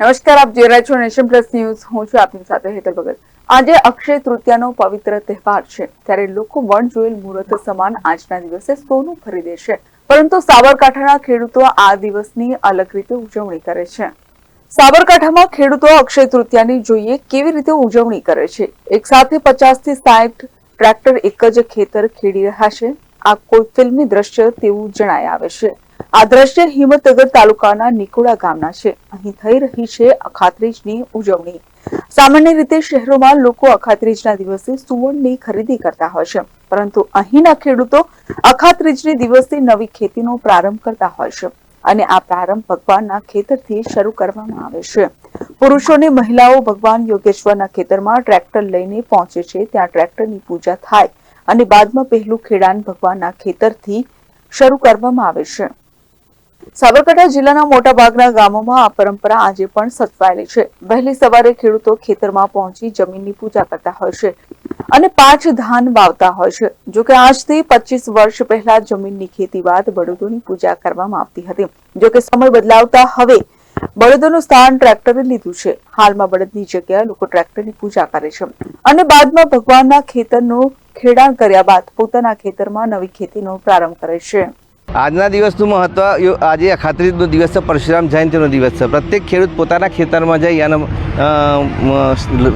નમસ્કાર, આપ જોઈ રહ્યા છો નેશન પ્લસ ન્યૂઝ. હું છું આપની સાથે હેતલ ભગત. આજે અક્ષય તૃતીયાનો પવિત્ર તહેવાર છે. ત્યારે લોકો વણ જોયેલ મુહૂર્ત સમાન આજના દિવસે સોનું ખરીદે છે. પરંતુ સાબરકાંઠાના ખેડૂતો આ દિવસની અલગ રીતે ઉજવણી કરે છે. સાબરકાંઠામાં ખેડૂતો અક્ષય તૃતીયાની જોઈએ કેવી રીતે ઉજવણી કરે છે? એક સાથે પચાસથી સાઠ ટ્રેક્ટર એક જ ખેતર ખેડી રહ્યા છે. આ કોઈ ફિલ્મી દ્રશ્ય તેવું જણાય આવે છે. આ દ્રશ્ય હિંમતનગર તાલુકાના નિકોડા ગામના છે. અહીં થઈ રહી છે અખાત્રીજની ઉજવણી. સામાન્ય રીતે શહેરોમાં લોકો અખાત્રીજના દિવસે સુવર્ણની ખરીદી કરતા હોય છે. પરંતુ અહીંના ખેડૂતો અખાત્રીજની દિવસે નવી ખેતીનો પ્રારંભ કરતા હોય છે અને આ પ્રારંભ ભગવાનના ખેતરથી શરૂ કરવામાં આવે છે. પુરુષો અને મહિલાઓ ભગવાન યોગેશ્વરના ખેતરમાં ટ્રેક્ટર લઈને પહોંચે છે. ત્યાં ટ્રેક્ટરની પૂજા થાય અને બાદમાં પહેલું ખેડાણ ભગવાનના ખેતરથી શરૂ કરવામાં આવે છે. સાબરકાંઠા જિલ્લાના મોટાભાગના ગામોમાં આ પરંપરા આજે પણ સચવાયેલી છે. વહેલી સવારે ખેડૂતો ખેતરમાં પહોંચી જમીનની પૂજા કરતા હોય છે અને પાંચ ધાન વાવતા હોય છે. જો કે આજથી પચીસ વર્ષ પહેલા જમીનની ખેતી બાદ બળદોની પૂજા કરવામાં આવતી હતી. જો કે સમય બદલાવતા હવે બળદોનું સ્થાન ટ્રેક્ટરે લીધું છે. હાલમાં બળદની જગ્યાએ લોકો ટ્રેક્ટરની પૂજા કરે છે અને બાદમાં ભગવાનના ખેતરનું ખેડાણ કર્યા બાદ પોતાના ખેતરમાં નવી ખેતીનો પ્રારંભ કરે છે. આજના દિવસનું મહત્ત્વ આજે અખાત્રીજનો દિવસ છે, પરશુરામ જયંતિનો દિવસ છે. પ્રત્યેક ખેડૂત પોતાના ખેતરમાં જઈ અને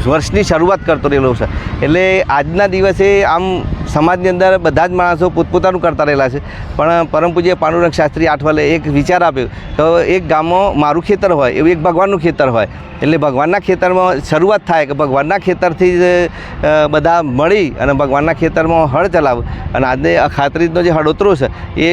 વર્ષની શરૂઆત કરતો રહેલો છે. એટલે આજના દિવસે આમ સમાજની અંદર બધા જ માણસો પોતપોતાનું કરતા રહેલા છે. પણ પરમ પૂજ્ય પાંડુરંગ શાસ્ત્રી આઠવલે એક વિચાર આપ્યો તો એક ગામમાં મારું ખેતર હોય, એવું એક ભગવાનનું ખેતર હોય. એટલે ભગવાનના ખેતરમાં શરૂઆત થાય કે ભગવાનના ખેતરથી જ બધા મળી અને ભગવાનના ખેતરમાં હળ ચલાવ. અને આજે ખાતરીનો જે હળોતરો છે, એ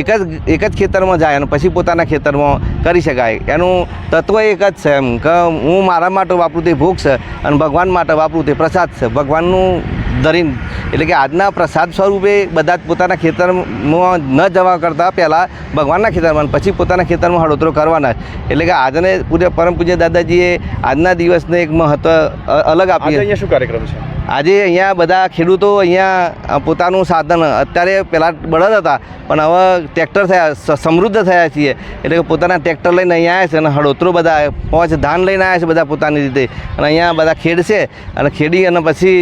એક જ એક જ ખેતરમાં જાય અને પછી પોતાના ખેતરમાં કરી શકાય. એનું તત્વ એક જ છે એમ કે હું મારા માટે વાપરું તે ભોગ છે અને ભગવાન માટે વાપરું તે પ્રસાદ છે. ભગવાનનું ધરીને એટલે કે આજના પ્રસાદ સ્વરૂપે બધા જ પોતાના ખેતરમાં ન જવા કરતાં પહેલાં ભગવાનના ખેતરમાં પછી પોતાના ખેતરમાં હળોતરો કરવાના. એટલે કે આજને પૂજ્ય પરમ પૂજ્ય દાદાજીએ આજના દિવસને એક મહત્ત્વ અલગ આપ્યું આપી અહીંયા શું કાર્યક્રમ છે? આજે અહીંયા બધા ખેડૂતો અહીંયા પોતાનું સાધન અત્યારે પહેલાં બળદ હતા પણ હવે ટ્રેક્ટર થયા સમૃદ્ધ થયા છીએ. એટલે કે પોતાના ટ્રેક્ટર લઈને અહીંયા આવ્યા છે અને હળોતરો બધા પાંચ ધાન લઈને આવ્યા છે બધા પોતાની રીતે. અને અહીંયા બધા ખેડશે અને ખેડી અને પછી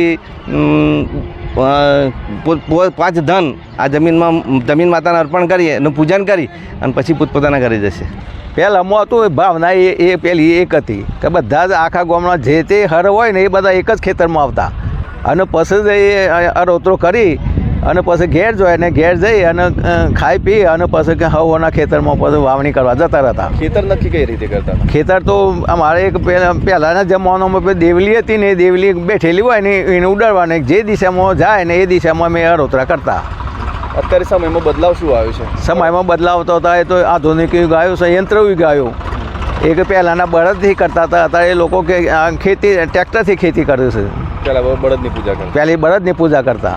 પાંચ ધન આ જમીનમાં, જમીન માતાને અર્પણ કરીએ, એનું પૂજન કરી અને પછી પોતપોતાના ઘરે જશે. પહેલાંમાં હતું, એ ભાવના એ એ પહેલી એક હતી કે બધા જ આખા ગામના જે તે હર હોય ને એ બધા એક જ ખેતરમાં આવતા. અને પછી એ અરોતરો કરી અને પછી ઘેર જોઈએ અને ઘેર જઈ અને ખાઈ પી અને પછી કે હવોના ખેતરમાં પછી વાવણી કરવા જતા રહેતા. ખેતર નક્કી કઈ રીતે કરતા ખેતર તો અમારે એક પહેલા પહેલાંના જમાનામાં દેવલી હતી ને એ દેવલી બેઠેલી હોય ને એને ઉડાડવાની જે દિશામાં જાય ને એ દિશામાં અમે અરોતરા કરતા. અત્યારે સમયમાં બદલાવ શું આવ્યો છે? સમયમાં બદલાવ તો એ તો આધુનિક યુગ આવ્યો સંયંત્ર યુગ આવ્યો. કે પહેલાંના બળદથી કરતા હતા અત્યારે એ લોકો કે ખેતી ટ્રેક્ટરથી ખેતી કરે છે. પહેલાં બળદની પૂજા કરતા. પહેલી બળદની પૂજા કરતા.